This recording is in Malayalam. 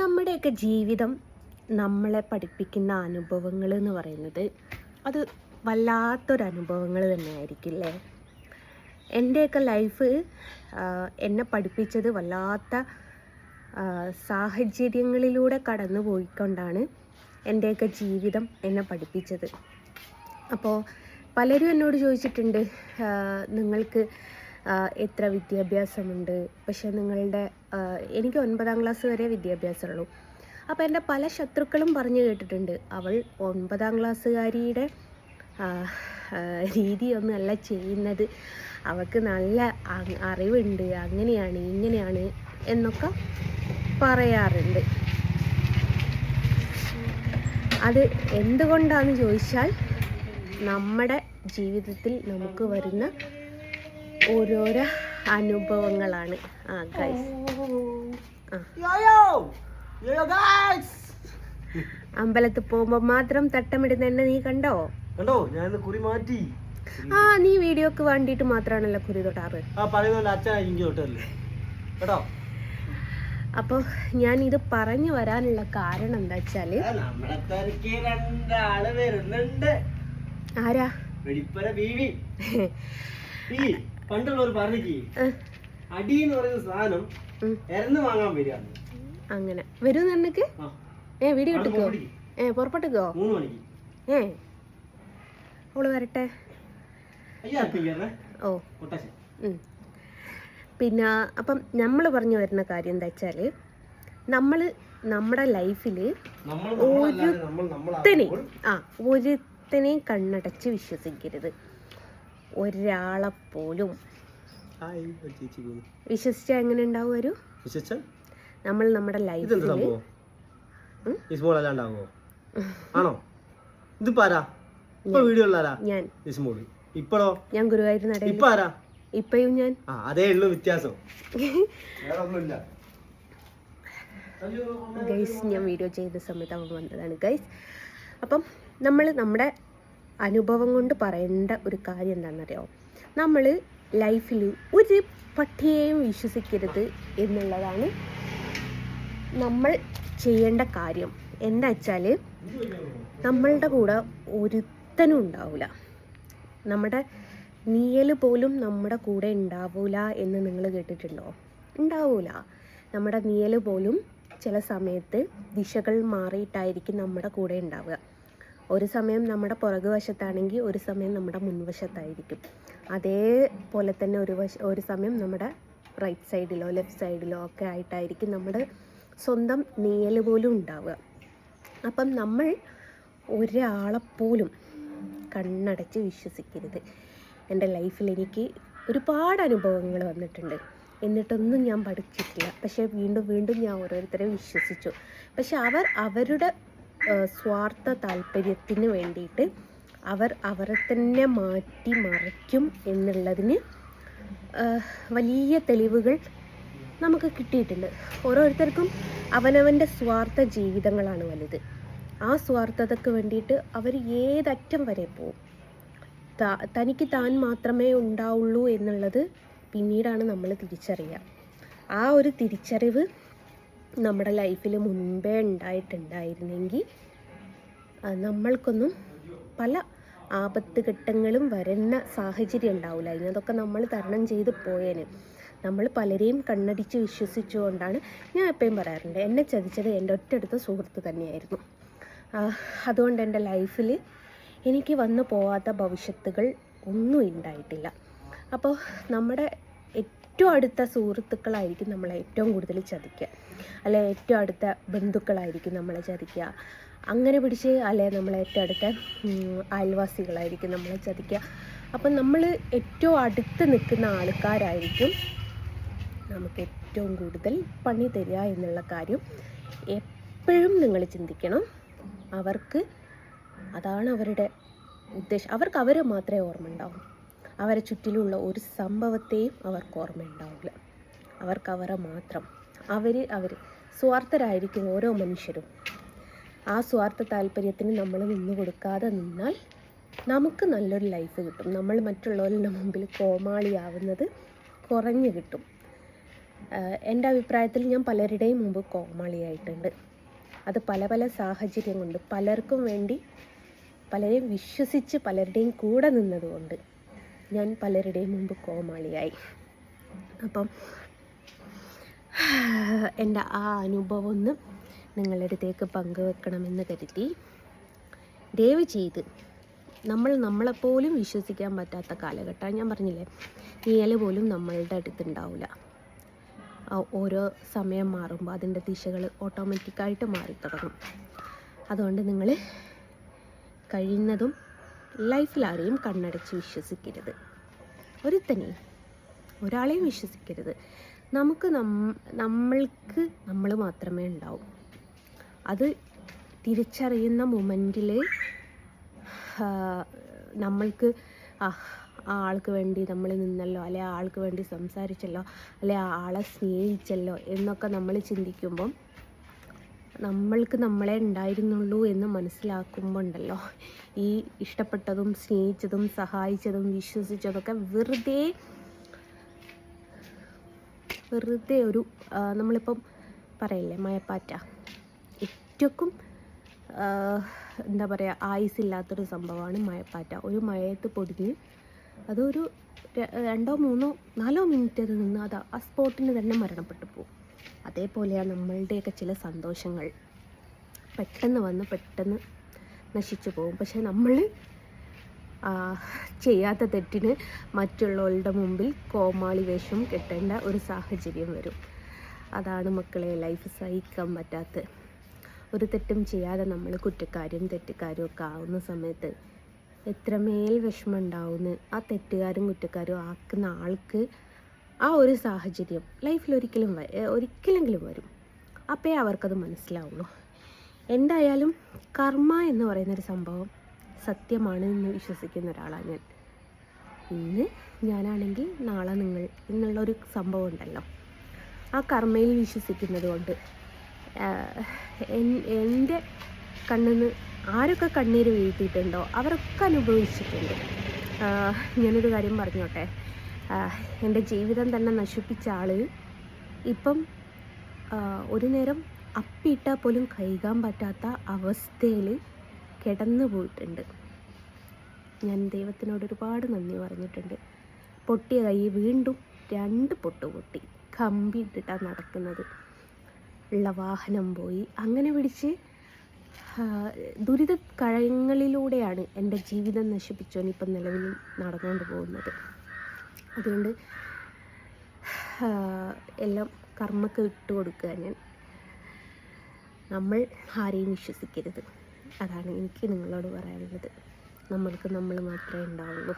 നമ്മുടെയൊക്കെ ജീവിതം നമ്മളെ പഠിപ്പിക്കുന്ന അനുഭവങ്ങൾ എന്ന് പറയുന്നത് അത് വല്ലാത്തൊരു അനുഭവങ്ങൾ തന്നെയായിരിക്കും അല്ലേ? എന്റെയൊക്കെ ലൈഫ് എന്നെ പഠിപ്പിച്ചത് വല്ലാത്ത സാഹചര്യങ്ങളിലൂടെ കടന്നു പോയിക്കൊണ്ടാണ് എന്റെയൊക്കെ ജീവിതം എന്നെ പഠിപ്പിച്ചത്. അപ്പോൾ പലരും എന്നോട് ചോദിച്ചിട്ടുണ്ട് നിങ്ങൾക്ക് എത്ര വിദ്യാഭ്യാസമുണ്ട്? പക്ഷെ നിങ്ങളുടെ എനിക്ക് ഒൻപതാം ക്ലാസ് വരെ വിദ്യാഭ്യാസമുള്ളൂ. അപ്പോൾ എന്റെ പല ശത്രുക്കളും പറഞ്ഞു കേട്ടിട്ടുണ്ട്. അവൾ ഒൻപതാം ക്ലാസ്സുകാരിയുടെ രീതിയൊന്നുമല്ല ചെയ്യുന്നത്. അവൾക്ക് നല്ല അറിവുണ്ട്. അങ്ങനെയാണ് ഇങ്ങനെയാണ് എന്നൊക്കെ പറയാറുണ്ട്. അത് എന്തുകൊണ്ടാണെന്ന് ചോദിച്ചാൽ നമ്മുടെ ജീവിതത്തിൽ നമുക്ക് വരുന്ന ഓരോരോ അനുഭവങ്ങളാണ്. ആ ഗൈസ് അമ്പലത്തിൽ പോകുമ്പോ മാത്രം തട്ടമിടുന്ന എന്നെ നീ കണ്ടോ? കണ്ടോ? ഞാൻ കുറി മാറ്റി. ആ നീ വീഡിയോക്ക് വേണ്ടിട്ട് മാത്രമാണല്ലോ കുറി തൊട്ടാറ്. കേട്ടോ? അപ്പോൾ ഞാൻ ഇത് പറഞ്ഞു വരാനുള്ള കാരണം എന്താ വെച്ചാൽ ആരാ? പണ്ടുള്ളവർ പറഞ്ഞിക്ക് അടി എന്ന് പറയുന്ന സാധനം ഇറന്ന് വാങ്ങാൻ വരിക അങ്ങനെ. വരൂ നിനക്ക് ആ. ഏ വീഡിയോ ഇട്ടിക്കോ. ഏ പുറപ്പെട്ടുക്കോ? മൂന്ന് മണിക്ക്. ഏ. അവൾ വരട്ടെ. ഓ. പിന്നെ അപ്പം നമ്മൾ പറഞ്ഞു വരുന്ന കാര്യം എന്താ വെച്ചാൽ നമ്മൾ നമ്മുടെ ലൈഫിൽ ഒരുത്തനെയും ഒരുത്തനെ ആ ഒരുത്തനെയും കണ്ണടച്ച് വിശ്വസിക്കരുത്. ഒരാളെപ്പോലും. വിശ്വസിച്ചാൽ എങ്ങനെ ഉണ്ടാവും ഒരു നമ്മൾ നമ്മുടെ ഇതെന്ത് ലൈഫിൽ ആണോ? ഇത് പാരാ ഇപ്പൊ വീഡിയോ ഞാൻ. ഇപ്പോഴോ? ഞാൻ ഗുരുവായൂർ ആരാ? ഇപ്പയും ഞാൻ. അതേ ഉള്ളു വ്യത്യാസം. ഗൈസ് ഞാൻ വീഡിയോ ചെയ്ത സമയത്ത് അവൻ വന്നതാണ്. ഗൈസ് അപ്പം നമ്മൾ നമ്മുടെ അനുഭവം കൊണ്ട് പറയേണ്ട ഒരു കാര്യം എന്താണെന്നറിയാമോ നമ്മൾ ലൈഫിൽ ഒരു പട്ടിയെയും വിശ്വസിക്കരുത് എന്നുള്ളതാണ് നമ്മൾ ചെയ്യേണ്ട കാര്യം. എന്താ വെച്ചാൽ നമ്മളുടെ കൂടെ ഒരുത്തനും ഉണ്ടാവില്ല നമ്മുടെ നീയൽ പോലും നമ്മുടെ കൂടെ ഉണ്ടാവില്ല എന്ന് നിങ്ങൾ കേട്ടിട്ടുണ്ടോ? ഉണ്ടാവില്ല നമ്മുടെ നീയൽ പോലും ചില സമയത്ത് ദിശകൾ മാറിയിട്ടായിരിക്കും നമ്മുടെ കൂടെ ഉണ്ടാവുക. ഒരു സമയം നമ്മുടെ പുറകു വശത്താണെങ്കിൽ ഒരു സമയം നമ്മുടെ മുൻവശത്തായിരിക്കും. അതേപോലെ തന്നെ ഒരു വശ ഒരു സമയം നമ്മുടെ റൈറ്റ് സൈഡിലോ ലെഫ്റ്റ് സൈഡിലോ ഒക്കെ ആയിട്ടായിരിക്കും നമ്മുടെ സ്വന്തം നീയൽ പോലും ഉണ്ടാവുക. അപ്പം നമ്മൾ ഒരാളെപ്പോലും കണ്ണടച്ച് വിശ്വസിക്കരുത്. എന്റെ ലൈഫിൽ എനിക്ക് ഒരുപാട് അനുഭവങ്ങൾ വന്നിട്ടുണ്ട്. എന്നിട്ടൊന്നും ഞാൻ പഠിച്ചിട്ടില്ല. പക്ഷേ വീണ്ടും വീണ്ടും ഞാൻ ഓരോരുത്തരെ വിശ്വസിച്ചു. പക്ഷെ അവർ അവരുടെ സ്വാർത്ഥ താല്പര്യത്തിന് വേണ്ടിയിട്ട് അവർ അവരെ തന്നെ മാറ്റി മറിക്കും എന്നുള്ളതിന് വലിയ തെളിവുകൾ നമുക്ക് കിട്ടിയിട്ടുണ്ട്. ഓരോരുത്തർക്കും അവനവന്റെ സ്വാർത്ഥ ജീവിതങ്ങളാണ് വലുത്. ആ സ്വാർത്ഥതയ്ക്ക് വേണ്ടിയിട്ട് അവർ ഏതറ്റം വരെ പോകും തനിക്ക് താൻ മാത്രമേ ഉണ്ടാവുള്ളൂ എന്നുള്ളത് പിന്നീടാണ് നമ്മൾ തിരിച്ചറിയുക. ആ ഒരു തിരിച്ചറിവ് നമ്മുടെ ലൈഫിൽ മുൻപേ ഉണ്ടായിട്ടുണ്ടായിരുന്നെങ്കിൽ നമ്മൾക്കൊന്നും പല ആപത്ത് ഘട്ടങ്ങളും വരുന്ന സാഹചര്യം ഉണ്ടാവില്ല അതിനതൊക്കെ നമ്മൾ തരണം ചെയ്ത് പോയേന്. നമ്മൾ പലരെയും കണ്ണടിച്ച് വിശ്വസിച്ചുകൊണ്ടാണ് ഞാൻ എപ്പോഴും പറയാറുണ്ട് എന്നെ ചതിച്ചത് എന്റെ ഒറ്റടുത്ത സുഹൃത്ത് തന്നെയായിരുന്നു. അതുകൊണ്ട് എന്റെ ലൈഫിൽ എനിക്ക് വന്നു പോവാത്ത ഭവിഷ്യത്തുകൾ ഒന്നും ഉണ്ടായിട്ടില്ല. അപ്പോൾ നമ്മുടെ ഏറ്റവും അടുത്ത സുഹൃത്തുക്കളായിരിക്കും നമ്മളെ ഏറ്റവും കൂടുതൽ ചതിക്കുക. അല്ലെ ഏറ്റവും അടുത്ത ബന്ധുക്കളായിരിക്കും നമ്മളെ ചതിക്കുക. അങ്ങനെ പിടിച്ച് അല്ലെ നമ്മളെ ഏറ്റവും അടുത്ത അയൽവാസികളായിരിക്കും നമ്മളെ ചതിക്കുക. അപ്പം നമ്മൾ ഏറ്റവും അടുത്ത് നിൽക്കുന്ന ആൾക്കാരായിരിക്കും നമുക്ക് ഏറ്റവും കൂടുതൽ പണി തരിക എന്നുള്ള കാര്യം എപ്പോഴും നിങ്ങൾ ചിന്തിക്കണം. അവർക്ക് അതാണ് അവരുടെ ഉദ്ദേശം. അവർക്ക് അവരെ മാത്രമേ ഓർമ്മ ഉണ്ടാവൂ അവരെ ചുറ്റിലുള്ള ഒരു സംഭവത്തെയും അവർക്ക് ഓർമ്മയുണ്ടാവില്ല. അവർക്ക് അവരെ മാത്രം. അവർ അവർ സ്വാർത്ഥരായിരിക്കും ഓരോ മനുഷ്യരും. ആ സ്വാർത്ഥ താല്പര്യത്തിന് നമ്മൾ നിന്ന് കൊടുക്കാതെ നിന്നാൽ നമുക്ക് നല്ലൊരു ലൈഫ് കിട്ടും. നമ്മൾ മറ്റുള്ളവരുടെ മുമ്പിൽ കോമാളിയാവുന്നത് കുറഞ്ഞു കിട്ടും. എന്റെ അഭിപ്രായത്തിൽ ഞാൻ പലരുടെയും മുമ്പ് കോമാളിയായിട്ടുണ്ട്. അത് പല പല സാഹചര്യം കൊണ്ട് പലർക്കും വേണ്ടി പലരെയും വിശ്വസിച്ച് പലരുടെയും കൂടെ നിന്നതുകൊണ്ട് ഞാൻ പലരുടെയും മുമ്പ് കോമാളിയായി. അപ്പം എന്റെ ആ അനുഭവം ഒന്ന് നിങ്ങളുടെ അടുത്തേക്ക് പങ്കുവെക്കണമെന്ന് കരുതി. ദയവ് ചെയ്ത് നമ്മൾ നമ്മളെപ്പോലും വിശ്വസിക്കാൻ പറ്റാത്ത കാലഘട്ടമാണ് ഞാൻ പറഞ്ഞില്ലേ നീയൽ പോലും നമ്മളുടെ അടുത്തുണ്ടാവില്ല ഓരോ സമയം മാറുമ്പോൾ അതിന്റെ ദിശകൾ ഓട്ടോമാറ്റിക്കായിട്ട് മാറി തുടങ്ങും അതുകൊണ്ട് നിങ്ങൾ കഴിയുന്നതും ലൈഫിൽ ആരെയും കണ്ണടച്ച് വിശ്വസിക്കരുത്. ഒരുത്തനെ ഒരാളെയും വിശ്വസിക്കരുത്. നമുക്ക് നമ്മൾക്ക് നമ്മൾ മാത്രമേ ഉണ്ടാവും. അത് തിരിച്ചറിയുന്ന മൊമെന്റിൽ നമ്മൾക്ക് ആ ആൾക്ക് വേണ്ടി നമ്മൾ നിന്നല്ലോ അല്ലെ ആൾക്ക് വേണ്ടി സംസാരിച്ചല്ലോ അല്ലെ ആളെ സ്നേഹിച്ചല്ലോ എന്നൊക്കെ നമ്മൾ ചിന്തിക്കുമ്പം നമ്മൾക്ക് നമ്മളെ ഉണ്ടായിരുന്നുള്ളൂ എന്ന് മനസ്സിലാക്കുമ്പോൾ ഉണ്ടല്ലോ ഈ ഇഷ്ടപ്പെട്ടതും സ്നേഹിച്ചതും സഹായിച്ചതും വിശ്വസിച്ചതൊക്കെ വെറുതെ വെറുതെ ഒരു നമ്മളിപ്പം പറയില്ലേ മയപ്പാറ്റ. ഏറ്റവും എന്താ പറയുക ആയുസില്ലാത്തൊരു സംഭവമാണ് മയപ്പാറ്റ. ഒരു മയത്ത് പൊടിഞ്ഞ് അതൊരു രണ്ടോ മൂന്നോ നാലോ മിനിറ്റ് അത് നിന്ന് അത് ആ സ്പോട്ടിന് തന്നെ മരണപ്പെട്ടു പോകും അതേപോലെയാണ് നമ്മളുടെയൊക്കെ ചില സന്തോഷങ്ങൾ. പെട്ടെന്ന് വന്ന് പെട്ടെന്ന് നശിച്ചു പോകും. പക്ഷെ നമ്മൾ ചെയ്യാത്ത തെറ്റിന് മറ്റുള്ളവരുടെ മുമ്പിൽ കോമാളി വേഷം കെട്ടേണ്ട ഒരു സാഹചര്യം വരും. അതാണ് മക്കളെ ലൈഫ് സഹിക്കാൻ പറ്റാത്ത. ഒരു തെറ്റും ചെയ്യാതെ നമ്മൾ കുറ്റക്കാരും തെറ്റുകാരും ഒക്കെ ആവുന്ന സമയത്ത് എത്രമേൽ വിഷമം ഉണ്ടാവുമെന്ന് ആ തെറ്റുകാരും കുറ്റക്കാരും ആക്കുന്ന ആൾക്ക് ആ ഒരു സാഹചര്യം ലൈഫിൽ ഒരിക്കലും ഒരിക്കലെങ്കിലും വരും. അപ്പോഴേ അവർക്കത് മനസ്സിലാവുള്ളൂ. എന്തായാലും കർമ്മ എന്ന് പറയുന്നൊരു സംഭവം സത്യമാണ് എന്ന് വിശ്വസിക്കുന്ന ഒരാളാണ് ഞാൻ. ഇന്ന് ഞാനാണെങ്കിൽ നാളെ നിങ്ങൾ എന്നുള്ളൊരു സംഭവം ഉണ്ടല്ലോ. ആ കർമ്മയിൽ വിശ്വസിക്കുന്നത് കൊണ്ട് എന്റെ കണ്ണിന്ന് ആരൊക്കെ കണ്ണീര് വീഴ്ത്തിയിട്ടുണ്ടോ അവരൊക്കെ അനുഭവിച്ചിട്ടുണ്ട്. ഞാനൊരു കാര്യം പറഞ്ഞോട്ടെ. എന്റെ ജീവിതം തന്നെ നശിപ്പിച്ച ആൾ ഇപ്പം ഒരു നേരം അപ്പിയിട്ടാൽ പോലും കഴുകാൻ പറ്റാത്ത അവസ്ഥയിൽ കിടന്നു പോയിട്ടുണ്ട്. ഞാൻ ദൈവത്തിനോട് ഒരുപാട് നന്ദി പറഞ്ഞിട്ടുണ്ട്. പൊട്ടിയ കൈ വീണ്ടും രണ്ട് പൊട്ട് പൊട്ടി കമ്പി ഇട്ടിട്ടാണ് നടക്കുന്നത്. ഉള്ള വാഹനം പോയി. അങ്ങനെ പിടിച്ച് ദുരിത കഴങ്ങളിലൂടെയാണ് എന്റെ ജീവിതം നശിപ്പിച്ചോനിപ്പം നിലവിൽ നടന്നുകൊണ്ട് പോകുന്നത്. അതുകൊണ്ട് എല്ലാം കർമ്മക്ക് വിട്ടു കൊടുക്കുക ഞാൻ. നമ്മൾ ആരെയും വിശ്വസിക്കരുത്. അതാണ് എനിക്ക് നിങ്ങളോട് പറയാനുള്ളത്. നമ്മൾക്ക് നമ്മൾ മാത്രമേ ഉണ്ടാവുള്ളൂ.